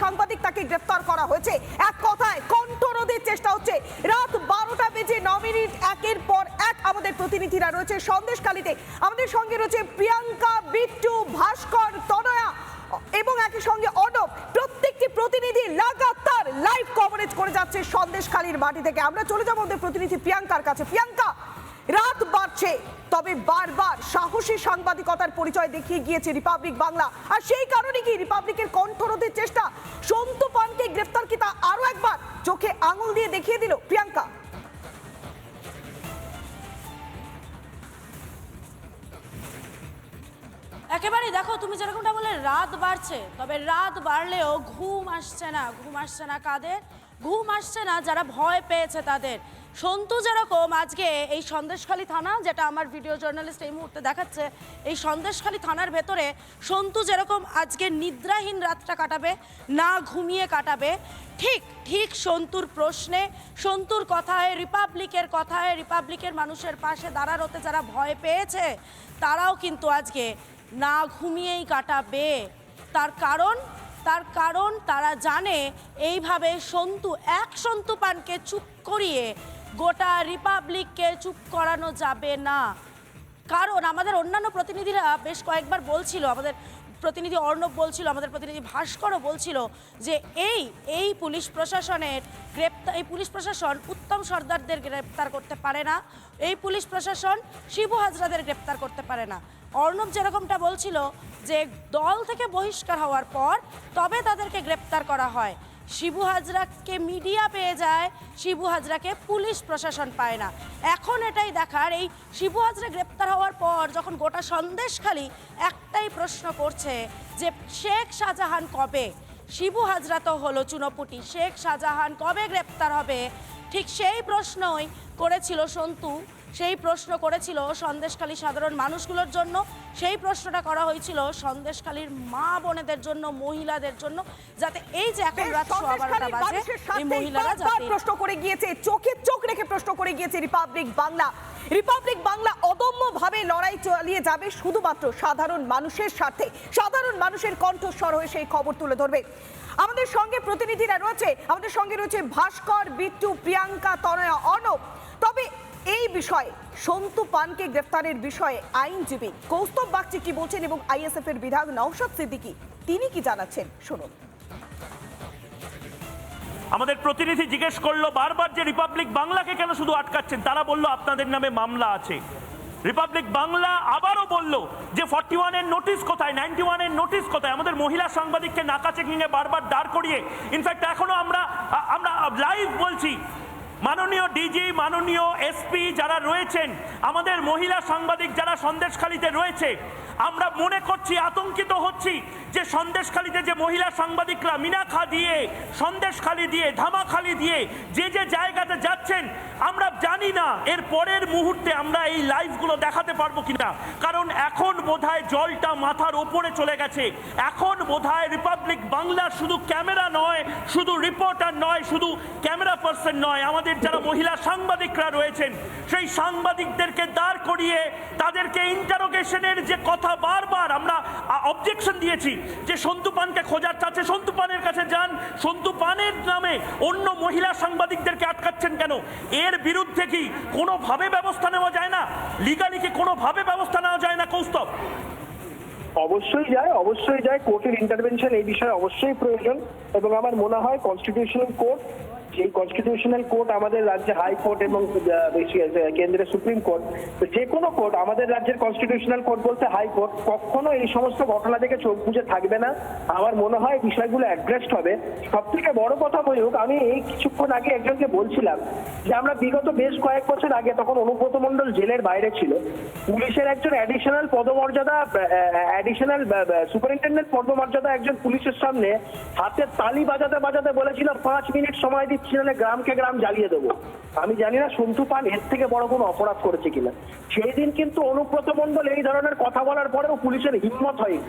সাংবাদিক তাকে গ্রেফতার করা হয়েছে। এক কথায় কণ্ঠরোধের চেষ্টা হচ্ছে। রাত বারোটা বেজে ন মিনিট, একের পর এক আমাদের প্রতিনিধিরা রয়েছে সন্দেশকালীতে আমাদের সঙ্গে রয়েছে প্রিয়াঙ্কা, বিট্টু, ভাস্কর, তনয়া এবং একই সঙ্গে অনব প্রত্যেকটি প্রতিনিধি লাগাতার লাইভ কভারেজ করে যাচ্ছে সন্দেশখালীর মাটি থেকে। আমরা চলে যাব আমাদের প্রতিনিধি প্রিয়াঙ্কার কাছে। প্রিয়াঙ্কা রাত বাড়ছে। তবে বারবার সাহসী সাংবাদিকতার পরিচয় দেখিয়ে গিয়েছে রিপাবলিক বাংলা। আর সেই কারণে কি রিপাবলিকের কণ্ঠরোধের চেষ্টা? সন্তু পানকে গ্রেফতার কি তা আরও একবার চোখে আঙুল দিয়ে দেখিয়ে দিল প্রিয়াঙ্কা। একেবারেই দেখো, তুমি যেরকমটা বলে রাত বাড়ছে। তবে রাত বাড়লেও ঘুম আসছে না, ঘুম আসছে না কাদের? ঘুম আসছে না যারা ভয় পেয়েছে তাদের। সন্তু যেরকম আজকে এই সন্দেশখালী থানা, যেটা আমার ভিডিও জার্নালিস্ট এই মুহূর্তে দেখাচ্ছে, এই সন্দেশখালী থানার ভেতরে সন্তু যেরকম আজকে নিদ্রাহীন রাতটা কাটাবে, না ঘুমিয়ে কাটাবে, ঠিক ঠিক সন্তুর প্রশ্নে, সন্তুর কথায়, রিপাবলিকের কথায়, রিপাবলিকের মানুষের পাশে দাঁড়ানোতে যারা ভয় পেয়েছে, তারাও কিন্তু আজকে না ঘুমিয়েই কাটাবে। তার কারণ তার কারণ তারা জানে, এইভাবে সন্তু, এক সন্তু পানকে চুপ করিয়ে গোটা রিপাবলিককে চুপ করানো যাবে না। কারণ আমাদের অন্যান্য প্রতিনিধিরা বেশ কয়েকবার বলছিল, আমাদের প্রতিনিধি অর্ণব বলছিল, আমাদের প্রতিনিধি ভাস্করও বলছিল যে এই এই পুলিশ প্রশাসনের গ্রেপ্তার এই পুলিশ প্রশাসন উত্তম সর্দারদের গ্রেপ্তার করতে পারে না। এই পুলিশ প্রশাসন শিবু হাজরাদের গ্রেপ্তার করতে পারে না। অর্ণব যেরকমটা বলছিল যে দল থেকে বহিষ্কার হওয়ার পর তবে তাদেরকে গ্রেপ্তার করা হয়। শিবু হাজরাকে মিডিয়া পেয়ে যায়, শিবু হাজরাকে পুলিশ প্রশাসন পায় না। এখন এটাই দেখার, এই শিবু হাজরা গ্রেপ্তার হওয়ার পর যখন গোটা সন্দেশখালি একটাই প্রশ্ন করছে যে শেখ শাহজাহান কবে? শিবু হাজরা তো হলো চুনোপুটি, শেখ শাহজাহান কবে গ্রেপ্তার হবে? ঠিক সেই প্রশ্নই করেছিল সন্তু। সেই প্রশ্ন করেছিল সন্দেশখালী সাধারণ মানুষগুলোর জন্য। সেই প্রশ্নটা করা হয়েছিল সন্দেশখালীর মা বোনেদের জন্য মহিলাদের জন্য যাতে এই যে এখন রাত সোয়া বারোটা বাজে এই মহিলারা যাতে প্রশ্ন করে গিয়েছে চোখে চোখ রেখে প্রশ্ন করে গিয়েছে রিপাবলিক বাংলা। রিপাবলিক বাংলা অদম্য ভাবে লড়াই চালিয়ে যাবে শুধুমাত্র সাধারণ মানুষের স্বার্থে সাধারণ মানুষের কণ্ঠস্বর হয়ে সেই খবর তুলে ধরবে। আমাদের সঙ্গে প্রতিনিধিরা রয়েছে। আমাদের সঙ্গে রয়েছে ভাস্কর বিট্টু প্রিয়াঙ্কা তনয়া অর্ণব। তবে এই বিষয়ে সন্তু পানকে গ্রেফতারের বিষয়ে আইনজীবী কৌস্তব বাগচি কি বলছেন এবং আইএসএফ এর বিধায়ক নওশাদ সিদ্দিকী, তিনি কি জানাচ্ছেন? শুনুন। আমাদের প্রতিনিধি জিজ্ঞেস করল, বারবার যে রিপাবলিক বাংলাকে কেন শুধু আটকাচ্ছেন, তারা বলল আপনাদের নামে মামলা আছে। রিপাবলিক বাংলা আবারও বলল যে ফর্টি ওয়ানের নোটিশ কোথায়, নাইনটি ওয়ানের নোটিশ কোথায়? আমাদের মহিলা সাংবাদিককে নাকা চেকিংয়ে বারবার দাঁড় করিয়ে ইনফ্যাক্ট এখনও আমরা আমরা লাইভ বলছি মাননীয় ডিজি মাননীয় এসপি যারা রয়েছেন আমাদের মহিলা সাংবাদিক যারা সন্দেশখালিতে রয়েছে আমরা মনে করছি, আতঙ্কিত হচ্ছি যে সন্দেশখালিতে যে মহিলা সাংবাদিকরা মিনাখা দিয়ে, সন্দেশখালি দিয়ে, ধামাখালি দিয়ে যে যে জায়গাতে যাচ্ছেন, আমরা জানি না এর পরের মুহূর্তে আমরা এই লাইভগুলো দেখাতে পারব কিনা। কারণ এখন বোধহয় জলটা মাথার ওপরে চলে গেছে। এখন বোধহয় রিপাবলিক বাংলার শুধু ক্যামেরা নয়, শুধু রিপোর্টার নয়, শুধু ক্যামেরা পার্সন নয়, আমাদের যারা মহিলা সাংবাদিকরা রয়েছেন, সেই সাংবাদিকদেরকে দাঁড় করিয়ে তাদেরকে ইন্টারোগেশনের যে কথা বারবার আমরা অবজেকশন দিয়েছি যে সন্তু পানকে খোঁজার চাচ্ছে সন্তু পানের কাছে যান। সন্তু পানের নামে অন্য মহিলা সাংবাদিকদেরকে আটকাচ্ছেন কেন? এর বিরুদ্ধে কি কোনোভাবে ব্যবস্থা নেওয়া যায় না? লিগালি কি কোনোভাবে ব্যবস্থা নেওয়া যায় না, কৌস্তব? অবশ্যই যায় অবশ্যই যায়। কোর্টের ইন্টারভেনশন এই বিষয়ে অবশ্যই প্রয়োজন। এবং আমার মনে হয় কনস্টিটিউশনাল কোর্ট এই কনস্টিটিউশনাল কোর্ট আমাদের রাজ্যে হাইকোর্ট এবং কেন্দ্রের সুপ্রিম কোর্ট যে কোনো কোর্ট আমাদের রাজ্যের কনস্টিটিউশনাল কোর্ট বলতে হাইকোর্ট কখনো এই সমস্ত ঘটনা থেকে চোখ বুঝে থাকবে না। আমার মনে হয় বিষয়গুলো অ্যাড্রেসড হবে। সব থেকে বড় কথা বলুক আমি এই কিছুক্ষণ আগে একজনকে বলছিলাম যে আমরা বিগত বেশ কয়েক বছর আগে তখন অনুব্রত মণ্ডল জেলের বাইরে ছিল। পুলিশের একজন অ্যাডিশনাল পদমর্যাদা অ্যাডিশনাল সুপারিনটেন্ডেন্ট পদমর্যাদা একজন পুলিশের সামনে হাতে তালি বাজাতে বাজাতে বলেছিল, পাঁচ মিনিট সময় দিচ্ছি নাহলে গ্রামকে গ্রাম জ্বালিয়ে দেবো। আমি জানি না সন্তু পান এর থেকে বড় কোনো অপরাধ করেছে কিনা। সেই দিন কিন্তু অনুব্রত মন্ডল এই ধরনের কথা বলার পরেও পুলিশের হিম্মত হয়নি।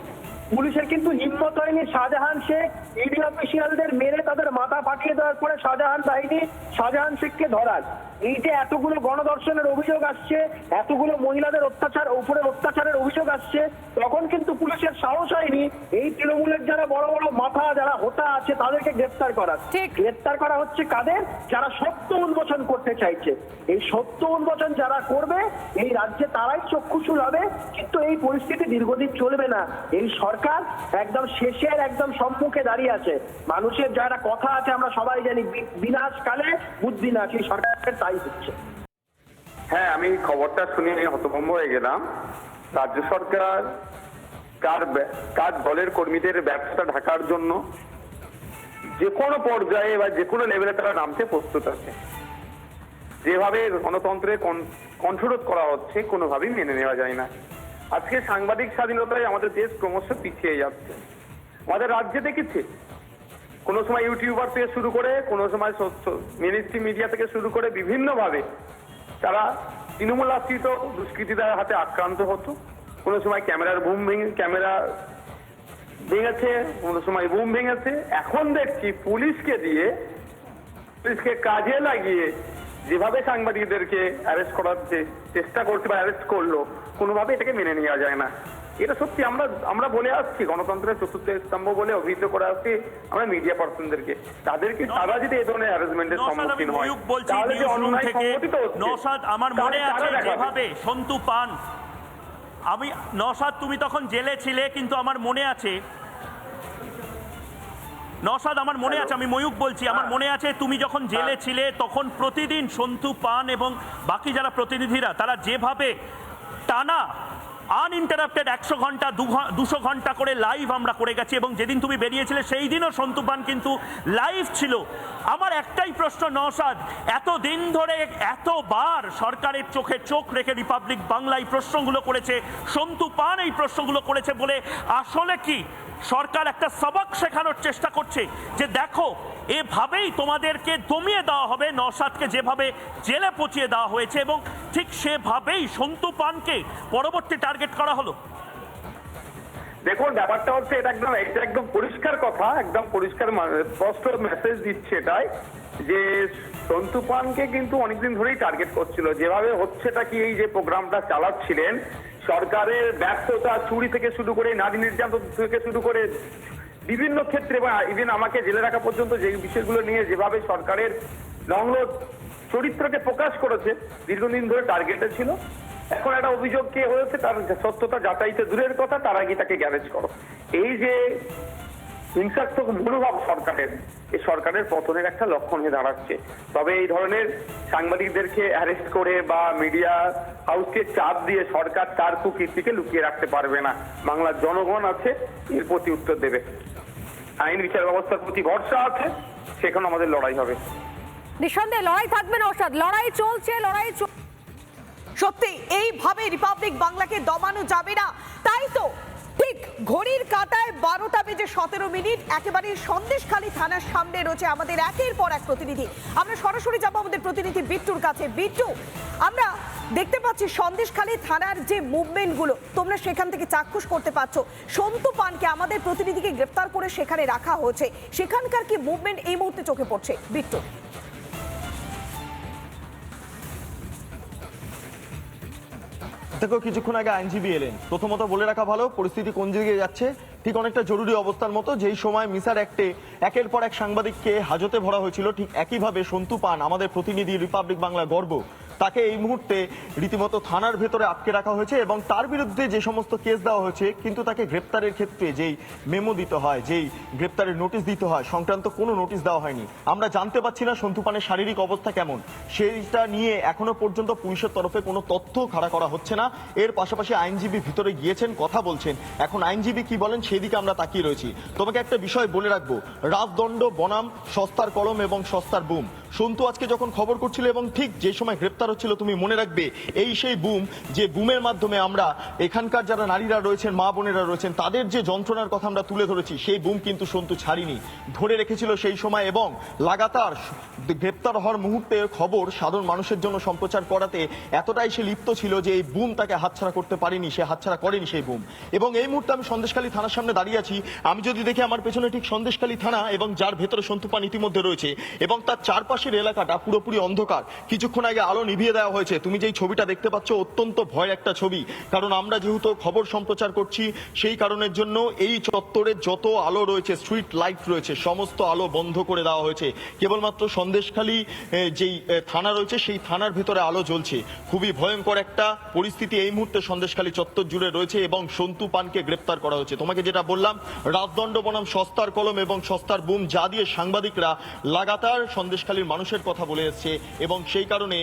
পুলিশের কিন্তু হিম্মত হয়নি শাহজাহান শেখ ইডি অফিসিয়ালদের মেরে তাদের মাথা ফাটিয়ে দেওয়ার পরে শাহজাহান বাহিনী শাহজাহান শেখকে ধরার এই যে এতগুলো গণধর্ষণের অভিযোগ আসছে এতগুলো মহিলাদের অত্যাচার উপরে অত্যাচারের অভিযোগ আসছে তখন কিন্তু পুলিশের সাহস হয়নি এই তৃণমূলের যারা বড় বড় মাথা যারা হোতা আছে তাদেরকে গ্রেফতার করা। ঠিক। গ্রেফতার করা হচ্ছে কাদের? যারা সত্য উন্মোচন করতে চাইছে। এই সত্য উন্মোচন যারা করবে এই রাজ্যে তারাই চক্ষুশূল হবে কিন্তু এই পরিস্থিতি দীর্ঘদিন চলবে না। এই সরকার একদম শেষের একদম সম্মুখে দাঁড়িয়ে আছে। মানুষের যারা কথা আছে, আমরা সবাই জানি বিনাশকালে বুদ্ধি না, সেই সরকারের তাই হচ্ছে। হ্যাঁ আমি খবরটা শুনে হতভম্ব হয়ে গেলাম। রাজ্য সরকার কার কার দলের কর্মীদের ব্যবসা ঢাকার জন্য যে কোনো পর্যায়ে বা যে কোনো লেভেলে তারা নামতে প্রস্তুত আছে। যেভাবে গণতন্ত্রে কণ্ঠরোধ করা হচ্ছে, কোনোভাবেই মেনে নেওয়া যায় না। আজকে সাংবাদিক স্বাধীনতায় আমাদের দেশ ক্রমশ পিছিয়ে যাচ্ছে। আমাদের রাজ্যে দেখেছি, কোনো সময় ইউটিউবার থেকে শুরু করে, কোনো সময় মিনিস্ট্রি মিডিয়া থেকে শুরু করে বিভিন্নভাবে তারা তৃণমূল আশ্রিত দুষ্কৃতীদের হাতে আক্রান্ত হতো। কোনো সময় ক্যামেরার বুম ভেঙে, ক্যামেরা ভেঙেছে, কোনো সময় বুম ভেঙেছে। এখন দেখছি পুলিশকে দিয়ে, পুলিশকে কাজে লাগিয়ে যেভাবে সাংবাদিকদেরকে অ্যারেস্ট করার চে- চেষ্টা করছে বা অ্যারেস্ট করল কোনোভাবে এটাকে মেনে নেওয়া যায় না। এটা সত্যি আমরা আমরা বলে আসছি গণতন্ত্রের চতুর্থ স্তম্ভ বলে অভিহিত করে আসছি আমরা মিডিয়া পার্সনদেরকে তাদেরকে তারা যদি এই ধরনের হ্যারাসমেন্টের সম্মুখীন হয় তাহলে যে অন্যায় সংগঠিত হচ্ছে। আমার মনে আছে যেভাবে সন্তু পান। আমি নওশাদ তুমি তখন জেলে ছিলে কিন্তু আমার মনে আছে নওশাদ আমার মনে আছে আমি ময়ূক বলছি আমার মনে আছে তুমি যখন জেলে ছিলে তখন প্রতিদিন সন্তু পান এবং বাকি যারা প্রতিনিধিরা তারা যেভাবে টানা আনইন্টারাপ্টেড একশো ঘণ্টা দুশো ঘণ্টা করে লাইভ আমরা করে গেছি এবং যেদিন তুমি বেরিয়েছিলে সেই দিনও সন্তুপান কিন্তু লাইভ ছিল। আমার একটাই প্রশ্ন, নওশাদ এত দিন ধরে এতবার সরকারের চোখে চোখ রেখে রিপাবলিক বাংলা এই প্রশ্নগুলো করেছে, সন্তু পান এই প্রশ্নগুলো করেছে বলে আসলে কি? সরকার একটা সবক শেখানোর চেষ্টা করছে যে দেখো, এভাবেই তোমাদেরকে দমিয়ে দেওয়া হবে নসাদকে যেভাবে জেলে পচিয়ে দেওয়া হয়েছে এবং ঠিক সেভাবেই সন্তু পানকে পরবর্তী টার্গেট করা হলো। দেখুন, ব্যাপারটা হচ্ছে এটা একদম একদম পরিষ্কার কথা, একদম পরিষ্কার স্পষ্ট মেসেজ দিচ্ছে এটাই যে সন্তু পানকে কিন্তু অনেকদিন ধরেই টার্গেট করছিল। যেভাবে হচ্ছেটা কি এই যে প্রোগ্রামটা চালাচ্ছিলেন, সরকারের ব্যর্থতা চুরি থেকে শুরু করে নারী নির্যাতন থেকে শুরু করে বিভিন্ন ক্ষেত্রে বা ইভেন আমাকে জেলে রাখা পর্যন্ত যে বিষয়গুলো নিয়ে যেভাবে সরকারের নগ্ন চরিত্রকে প্রকাশ করেছে, দীর্ঘদিন ধরে টার্গেটে ছিল। এখন একটা অভিযোগ কে হয়েছে, তার সত্যতা যাচাইতে দূরের কথা, তার আগে তাকে গ্যারেজ করো। এই যে হিংসাত্মক মনোভাব সরকারের, এই সরকারের পতনের একটা লক্ষণ হয়ে দাঁড়াচ্ছে। তবে এই ধরনের সাংবাদিকদেরকে অ্যারেস্ট করে বা মিডিয়া হাউসকে চাপ দিয়ে সরকার তার কুকীর্তিকে লুকিয়ে রাখতে পারবে না। বাংলার জনগণ আছে, এর প্রতি উত্তর দেবে। আইন বিচার ব্যবস্থার প্রতি ভরসা আছে, সেখানে আমাদের লড়াই হবে। নিঃসন্দেহে লড়াই থাকবে না অর্থাৎ লড়াই চলছে, লড়াই সত্যি, এইভাবে রিপাবলিক বাংলাকে দমানো যাবে না। তাই তো ঠিক ঘড়ির কাঁটায় বারোটা বেজে সতেরো মিনিট, একেবারে সন্দেশখালী থানার সামনে রয়েছে আমাদের একের পর এক প্রতিনিধি। আমরা সরাসরি যাব আমাদের প্রতিনিধি বিট্টুর কাছে। বিট্টু, আমরা দেখতে পাচ্ছি সন্দেশখালী থানার যে মুভমেন্টগুলো, তোমরা সেখান থেকে চাক্ষুষ করতে পারছ। সন্তু পানকে আমাদের প্রতিনিধিকে গ্রেপ্তার করে সেখানে রাখা হয়েছে। সেখানকার কি মুভমেন্ট এই মুহূর্তে চোখে পড়ছে? বিট্টু। দেখো কিছুক্ষণ আগে আইনজীবী এলেন। প্রথমত বলে রাখা ভালো, পরিস্থিতি কোন দিকে যাচ্ছে? ঠিক অনেকটা জরুরি অবস্থার মতো যেই সময় মিসার অ্যাক্টে একের পর এক সাংবাদিককে হাজতে ভরা হয়েছিল, ঠিক একইভাবে সন্তু পান, আমাদের প্রতিনিধি রিপাবলিক বাংলা গর্ব। তাকে এই মুহূর্তে রীতিমতো থানার ভেতরে আটকে রাখা হয়েছে এবং তার বিরুদ্ধে যে সমস্ত কেস দেওয়া হয়েছে, কিন্তু তাকে গ্রেপ্তারের ক্ষেত্রে যেই মেমো দিতে হয়, যেই গ্রেপ্তারের নোটিশ দিতে হয়, সংক্রান্ত কোনো নোটিশ দেওয়া হয়নি। আমরা জানতে পারছি না সন্তু পানের শারীরিক অবস্থা কেমন। সেইটা নিয়ে এখনও পর্যন্ত পুলিশের তরফে কোনো তথ্য খাড়া করা হচ্ছে না। এর পাশাপাশি আইনজীবী ভিতরে গিয়েছেন, কথা বলছেন। এখন আইনজীবী কি বলেন সেদিকে আমরা তাকিয়ে রয়েছি। তোমাকে একটা বিষয় বলে রাখব। রাজদণ্ড, বনাম, সস্তার কলম এবং সস্তার বুম। সন্তু আজকে যখন খবর করছিল এবং ঠিক যে সময় গ্রেপ্তার গ্রেপ্তার হচ্ছিল তুমি মনে রাখবে, এই সেই বুম যে বুমের মাধ্যমে আমরা এখানকার যারা নারীরা রয়েছেন, মা বোনেরা রয়েছেন, তাদের যে যন্ত্রণার কথা আমরা তুলে ধরেছি, সেই বুম কিন্তু সন্তু ছাড়িনি। ধরে রেখেছিল সেই সময় এবং লাগাতার গ্রেপ্তার হওয়ার মুহূর্তে খবর সাধারণ মানুষের জন্য সম্প্রচার করাতে এতটাই সে লিপ্ত ছিল যে এই বুম তাকে হাতছাড়া করতে পারেনি, সে হাতছাড়া করেনি সেই বুম। এবং এই মুহূর্তে আমি সন্দেশখালী থানার সামনে দাঁড়িয়ে আছি। আমি যদি দেখি আমার পেছনে ঠিক সন্দেশখালী থানা এবং যার ভেতরে সন্তুপান ইতিমধ্যে রয়েছে এবং তার চারপাশের এলাকাটা পুরোপুরি অন্ধকার। কিছুক্ষণ আগে আলো নিভিয়ে দেওয়া হয়েছে। তুমি যেই ছবিটা দেখতে পাচ্ছ, অত্যন্ত ভয় একটা ছবি। কারণ আমরা যেহেতু খবর সম্প্রচার করছি, সেই কারণের জন্য এই চত্বরে যত আলো রয়েছে স্ট্রিট লাইট রয়েছে, সমস্ত আলো বন্ধ করে দেওয়া হয়েছে। কেবলমাত্র সন্দেশখালী যেই থানা রয়েছে, সেই থানার ভেতরে আলো জ্বলছে। খুবই ভয়ঙ্কর একটা পরিস্থিতি এই মুহূর্তে সন্দেশখালী চত্বর জুড়ে রয়েছে এবং সন্তু পানকে গ্রেপ্তার করা হয়েছে। তোমাকে যেটা বললাম, রাজদণ্ড বনাম সস্তার কলম এবং সস্তার বুম যা দিয়ে সাংবাদিকরা লাগাতার সন্দেশখালীর মানুষের কথা বলে এসছে এবং সেই কারণে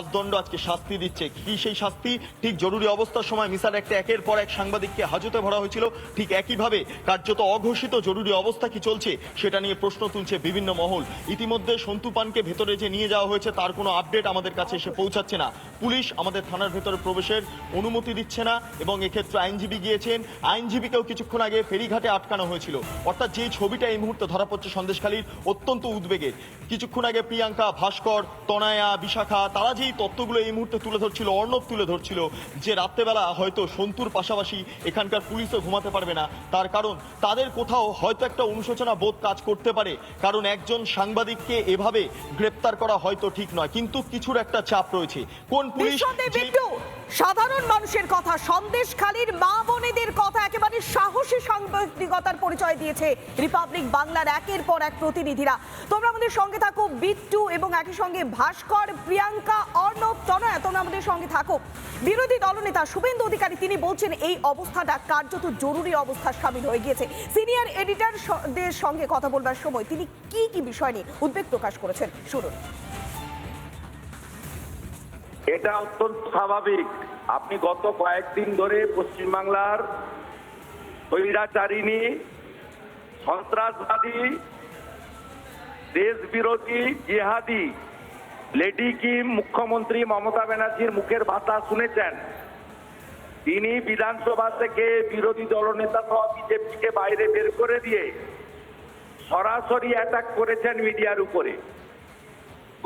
রাজদণ্ড আজকে শাস্তি দিচ্ছে। কি সেই শাস্তি? ঠিক জরুরি অবস্থার সময় মিসার একটা একের পর এক সাংবাদিককে হাজতে ভরা হয়েছিল। ঠিক একইভাবে কার্যত অঘোষিত জরুরি অবস্থা কি চলছে, সেটা নিয়ে প্রশ্ন তুলছে বিভিন্ন মহল। ইতিমধ্যে সন্তু পানকে ভেতরে যে নিয়ে যাওয়া হয়েছে, তার কোনো আপডেট আমাদের কাছে এসে পৌঁছাচ্ছে না। পুলিশ আমাদের থানার ভেতরে প্রবেশের অনুমতি দিচ্ছে না এবং এক্ষেত্রে আইনজীবী গিয়েছেন। আইনজীবীকেও কিছুক্ষণ আগে ফেরিঘাটে আটকানো হয়েছিল। অর্থাৎ যে ছবিটা এই মুহূর্তে ধরা পড়ছে সন্দেশখালীর, অত্যন্ত উদ্বেগের। কিছুক্ষণ আগে প্রিয়াঙ্কা, ভাস্কর, তনায়া, বিশাখা, তারা যেই তত্ত্বগুলো এই মুহূর্তে তুলে ধরছিল অর্ণব তুলে ধরছিল যে রাত্রেবেলা হয়তো সন্তুর পাশাপাশি এখানকার পুলিশও ঘুমাতে পারবে না। তার কারণ তাদের কোথাও হয়তো একটা অনুশোচনা বোধ কাজ করতে পারে কারণ একজন সাংবাদিককে এভাবে গ্রেপ্তার করা হয়তো ঠিক নয়। কিন্তু কিছুর একটা চাপ রয়েছে। কোন পুলিশ সাধারণ মানুষের কথা, সন্দেশখালীর মা বোনেদের কথা একেবারে সাহসী সাংবাদিকতার পরিচয় দিয়েছে রিপাবলিক বাংলার একের পর এক প্রতিনিধিরা। তোমরা আমাদের সঙ্গে থাকো বিট্টু এবং একই সঙ্গে ভাস্কর, প্রিয়াঙ্কা, অর্ণব, তনয়া, তোমরা আমাদের সঙ্গে থাকো। বিরোধী দলনেতা শুভেন্দু অধিকারী, তিনি বলছেন, এই অবস্থাটা কার্যত জরুরি অবস্থা সামিল হয়ে গিয়েছে। সিনিয়র এডিটর দের সঙ্গে কথা বলবার সময় তিনি কি কি বিষয় নিয়ে উদ্বেগ প্রকাশ করেছেন? শুনুন। এটা অত্যন্ত স্বাভাবিক। আপনি গত কয়েকদিন ধরে পশ্চিমবাংলার স্বৈরাচারিণী, সন্ত্রাসবাদী দেশ বিরোধী জিহাদি, লেডি কিম, মুখ্যমন্ত্রী মমতা ব্যানার্জির মুখের ভাষা শুনেছেন। তিনি বিধানসভা থেকে বিরোধী দলনেতা সহ বিজেপিকে বাইরে বের করে দিয়ে সরাসরি অ্যাটাক করেছেন মিডিয়ার উপরে।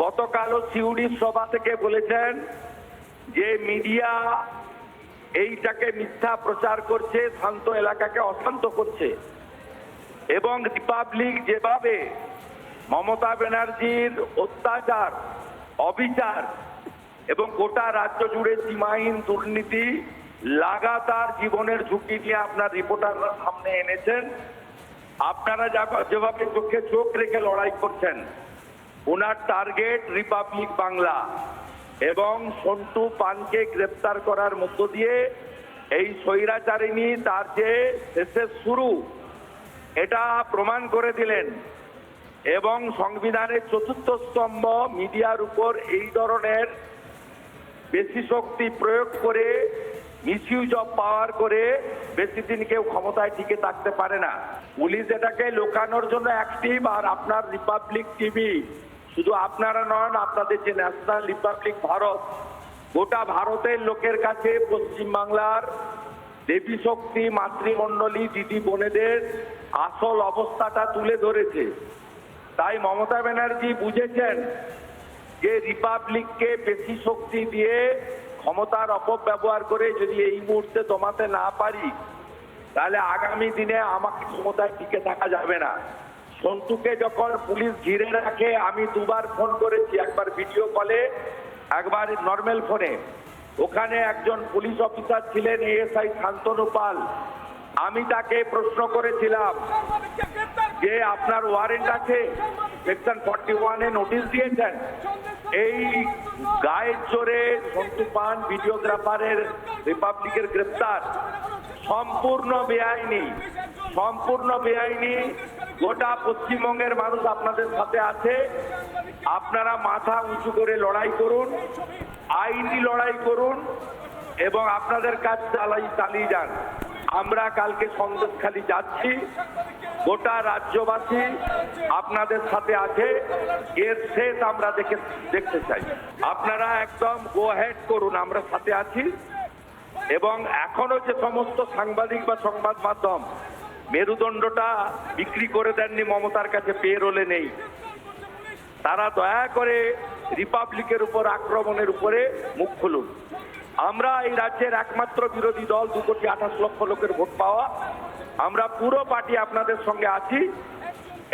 গতকালও সিউড়ির সভা থেকে বলেছেন যে মিডিয়া এইটাকে মিথ্যা প্রচার করছে, শান্ত এলাকাকে অশান্ত করছে। এবং রিপাবলিক যেভাবে মমতা ব্যানার্জির অত্যাচার, অবিচার এবং গোটা রাজ্য জুড়ে সীমাহীন দুর্নীতি লাগাতার জীবনের ঝুঁকি নিয়ে আপনার রিপোর্টাররা সামনে এনেছেন, আপনারা যেভাবে চোখে চোখ রেখে লড়াই করছেন ওনার টার্গেট রিপাবলিক বাংলা এবং সন্টু পানকে গ্রেপ্তার করার মধ্য দিয়ে এই স্বৈরাচারিণী তার যে শেষের শুরু, এটা প্রমাণ করে দিলেন এবং সংবিধানের চতুর্থ স্তম্ভ মিডিয়ার উপর এই ধরনের বেশি শক্তি প্রয়োগ করে মিসইউজ অফ পাওয়ার করে বেশি দিন কেউ ক্ষমতায় টিকে থাকতে পারে না। পুলিশ এটাকে লোকানোর জন্য অ্যাক্টিভ আর আপনার রিপাবলিক টিভি শুধু আপনারা নন, আপনাদের যে ন্যাশনাল রিপাবলিক ভারত গোটা ভারতের লোকের কাছে পশ্চিমবাংলার দেবী শক্তি, মাতৃমণ্ডলী, দিদি বোনেদের আসল অবস্থাটা তুলে ধরেছে। তাই মমতা ব্যানার্জি বুঝেছেন যে রিপাবলিককে বেশি শক্তি দিয়ে ক্ষমতার অপব্যবহার করে যদি এই মুহূর্তে দমাতে না পারি, তাহলে আগামী দিনে আমাকে ক্ষমতায় টিকে থাকা যাবে না। সন্তুকে যখন পুলিশ ঘিরে রাখে, আমি দুবার ফোন করেছি, একবার ভিডিও কলে, একবার নর্মাল ফোনে। ওখানে একজন পুলিশ অফিসার ছিলেন, এএসআই শান্তনু পাল। আমি তাকে প্রশ্ন করেছিলাম যে, আপনার ওয়ারেন্ট আছে? সেকশন ফর্টি ওয়ানে নোটিশ দিয়েছেন। এই গায়ের জোরে সন্তু পান ভিডিওগ্রাফারের রিপাবলিকের গ্রেপ্তার। সম্পূর্ণ বেআইনি। সম্পূর্ণ বেআইনি। গোটা পশ্চিমবঙ্গের মানুষ আপনাদের সাথে আছে। আপনারা মাথা উঁচু করে লড়াই করুন, আইনি লড়াই করুন এবং আপনাদের কাজ চালাই চালিয়ে যান। আমরা কালকে সন্দেশখালি যাচ্ছি। গোটা রাজ্যবাসী আপনাদের সাথে আছে। এর শেষ আমরা দেখে দেখতে চাই। আপনারা একদম গো হেড করুন, আমরা সাথে আছি। এবং এখনও যে সমস্ত সাংবাদিক বা সংবাদ মাধ্যম মেরুদণ্ডটা বিক্রি করে দেননি মমতার কাছে পে রোলে নেই। তারা দয়া করে রিপাবলিকের উপর আক্রমণের উপরে মুখ খুলুন। আমরা এই রাজ্যের একমাত্র বিরোধী দল, দু কোটি আঠাশ লক্ষ লোকের ভোট পাওয়া। আমরা পুরো পার্টি আপনাদের সঙ্গে আছি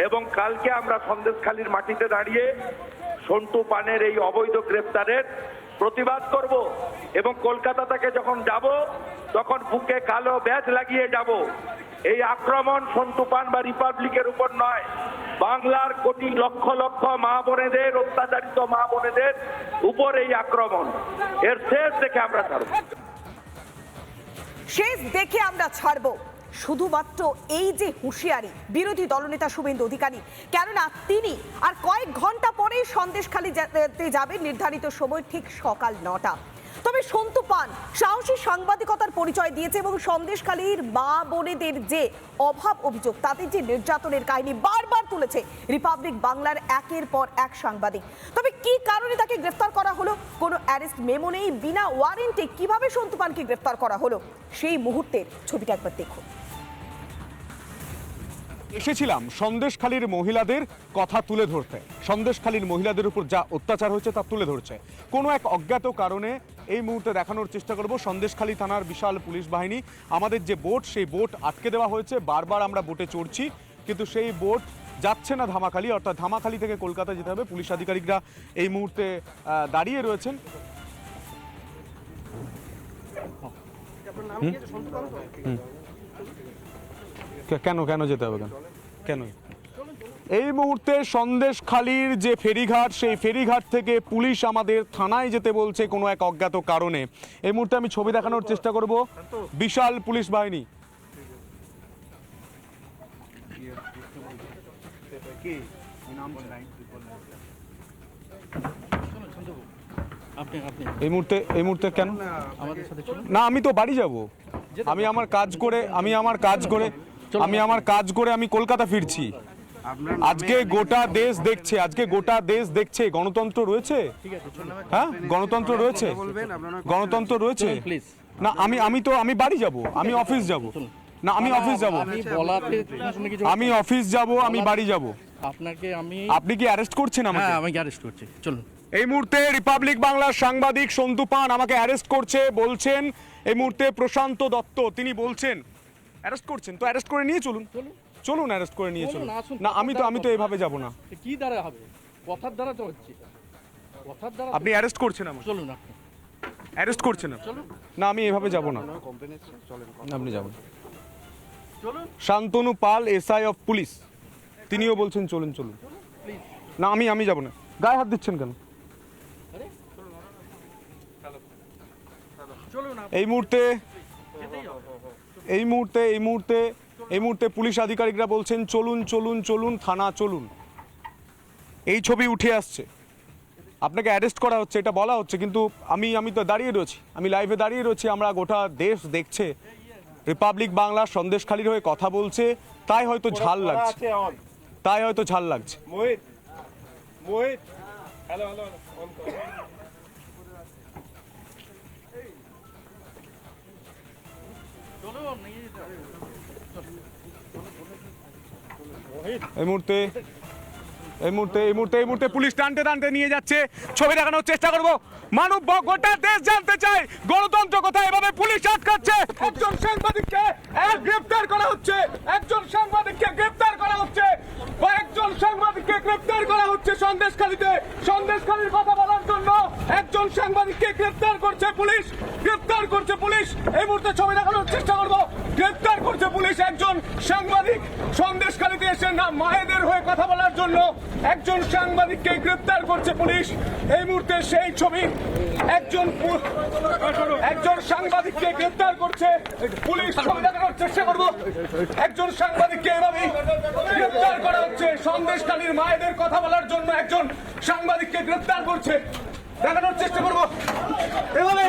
এবং কালকে আমরা সন্দেশখালীর মাটিতে দাঁড়িয়ে সন্টু পানের এই অবৈধ গ্রেপ্তারের প্রতিবাদ করব এবং কলকাতা থেকে যখন যাব, তখন বুকে কালো ব্যাজ লাগিয়ে যাব। এই আক্রমণ সন্টু পান বা রিপাবলিকের উপর নয়। বাংলার কোটি লক্ষ লক্ষ মা বোনেদের, অত্যাচারিত মা বোনেদের উপর এই আক্রমণ। এর শেষ দেখে আমরা ছাড়ব। শেষ দেখে আমরা ছাড়বো। শুধুমাত্র এই যে হুঁশিয়ারি, বিরোধী দলনেতা শুভেন্দু অধিকারী, কেননা তিনি আর কয়েক ঘণ্টা পরেই সন্দেশখালী যাবেন নির্ধারিত সময় ঠিক সকাল নটা। তবে সন্তু পান সাহসী সাংবাদিকতার পরিচয় দিয়েছে এবং সন্দেশখালীর মা বোনেদের যে অভাব অভিযোগ, তাতে যে নির্যাতনের কাহিনী বারবার তুলেছে রিপাবলিক বাংলার একের পর এক সাংবাদিক। তবে কি কারণে তাকে গ্রেফতার করা হলো? কোনো অ্যারেস্ট মেমো নেই, বিনা ওয়ারেন্টে কীভাবে সন্তু পানকে গ্রেফতার করা হলো? সেই মুহূর্তের ছবিটা একবার দেখুন। এসেছিলাম সন্দেশখালীর মহিলাদের কথা তুলে ধরতে। সন্দেশখালীর মহিলাদের উপর যা অত্যাচার হয়েছে তা তুলে ধরছে। কোনো এক অজ্ঞাত কারণে এই মুহূর্তে দেখানোর চেষ্টা করব সন্দেশখালী থানার বিশাল পুলিশ বাহিনী। আমাদের যে বোট সেই বোট আটকে দেওয়া হয়েছে। বারবার আমরা বোটে চড়ছি কিন্তু সেই বোট যাচ্ছে না ধামাখালি অর্থাৎ ধামাখালি থেকে কলকাতা যেতে হবে। পুলিশ আধিকারিকরা এই মুহূর্তে দাঁড়িয়ে রয়েছেন। কে- কেন কেন যেতে হবে কেন? কেন? এই মুহূর্তে সন্দেশখালীর যে ফেরিঘাট সেই ফেরিঘাট থেকে পুলিশ আমাদের থানায় যেতে বলছে কোনো এক অজ্ঞাত কারণে। এই মুহূর্তে আমি ছবি দেখানোর চেষ্টা করব। বিশাল পুলিশ বাহিনী। এই মুহূর্তে এই মুহূর্তে কেন? না আমি তো বাড়ি যাব। আমি আমার কাজ করে আমি আমার কাজ করে আমি আমার কাজ করে আমি কলকাতা ফিরছি। আজকে গোটা দেশ দেখছে আজকে গোটা দেশ দেখছে। গণতন্ত্র রয়েছে? হ্যাঁ? গণতন্ত্র রয়েছে? গণতন্ত্র রয়েছে? না আমি আমি তো আমি বাড়ি যাব আমি অফিস যাব। না আমি অফিস যাব। আমি অফিস যাব আমি বাড়ি যাব। আপনাকে আমি আপনি কি অ্যারেস্ট করছেন আমাকে? হ্যাঁ আমি অ্যারেস্ট করছি চলুন। এই মুহূর্তে রিপাবলিক বাংলার সাংবাদিক সন্তু পান আমাকে অ্যারেস্ট করছে বলছেন এই মুহূর্তে প্রশান্ত দত্ত তিনি বলছেন অ্যারেস্ট করছেন তো অ্যারেস্ট করে নিয়ে চলুন। চলুন। চলুন অ্যারেস্ট করে নিয়ে চলুন, না আমি তো আমি তো এইভাবে যাব না। কি দ্বারা হবে? কথার দ্বারা তো হচ্ছে। কথার দ্বারা আপনি অ্যারেস্ট করছেন আমাকে চলুন আপনি। অ্যারেস্ট করছেন আপনি? চলুন। না আমি এভাবে যাব না। আপনি যাবেন। Shantanu Pal SI of police. তিনিও বলছেন চলুন চলুন। না আমি আমি যাব না। গায়ে হাত দিচ্ছেন কেন? এই মুহূর্তে এই মুহূর্তে এই মুহূর্তে এই মুহূর্তে পুলিশ আধিকারিকরা বলছেন চলুন চলুন চলুন থানা চলুন। এই ছবি উঠে আসছে। আপনাকে অ্যারেস্ট করা হচ্ছে এটা বলা হচ্ছে কিন্তু আমি আমি তো দাঁড়িয়ে রয়েছি। আমি লাইভে দাঁড়িয়ে রয়েছি আমরা গোটা দেশ দেখছে। রিপাবলিক বাংলা সন্দেশখালির হয়ে কথা বলছে তাই হয়তো ঝাল লাগছে। তাই হয়তো ঝাল লাগছে। মোহিত মোহিত। হ্যালো হ্যালো এই মুহূর্তে এই মুহূর্তে এই মুহূর্তে এই মুহূর্তে পুলিশ টানতে টানতে নিয়ে যাচ্ছে। ছবি দেখানোর চেষ্টা করব। মানব গোটা দেশ জানতে চাই গণতন্ত্র কোথায়? এভাবে পুলিশ আটকাচ্ছে। একজন সাংবাদিককে গ্রেফতার করা হচ্ছে। একজন সাংবাদিককে গ্রেফতার করা হচ্ছে। গ্রেফতার করা হচ্ছে সন্দেশখালীতে। সন্দেশখালীর কথা বলার জন্য একজন সাংবাদিককে গ্রেফতার করছে পুলিশ। গ্রেফতার করছে পুলিশ। এই মুহূর্তে ছবি দেখানোর চেষ্টা করব। গ্রেফতার করছে পুলিশ একজন সাংবাদিক। সন্দেশখালীতে এসে না, মায়েদের হয়ে কথা বলার জন্য একজন সাংবাদিককে গ্রেফতার করছে পুলিশ। এই মুহূর্তে সেই ছবি একজন একজন সাংবাদিককে গ্রেফতার করছে পুলিশ। ছবি দেখানোর চেষ্টা করব। একজন সাংবাদিককে এভাবেই গ্রেফতার করা হচ্ছে সন্দেশখালীর মায়েদের কথা বলার জন্য একজন সাংবাদিককে গ্রেফতার করছে। দেখানোর চেষ্টা করব। এভাবে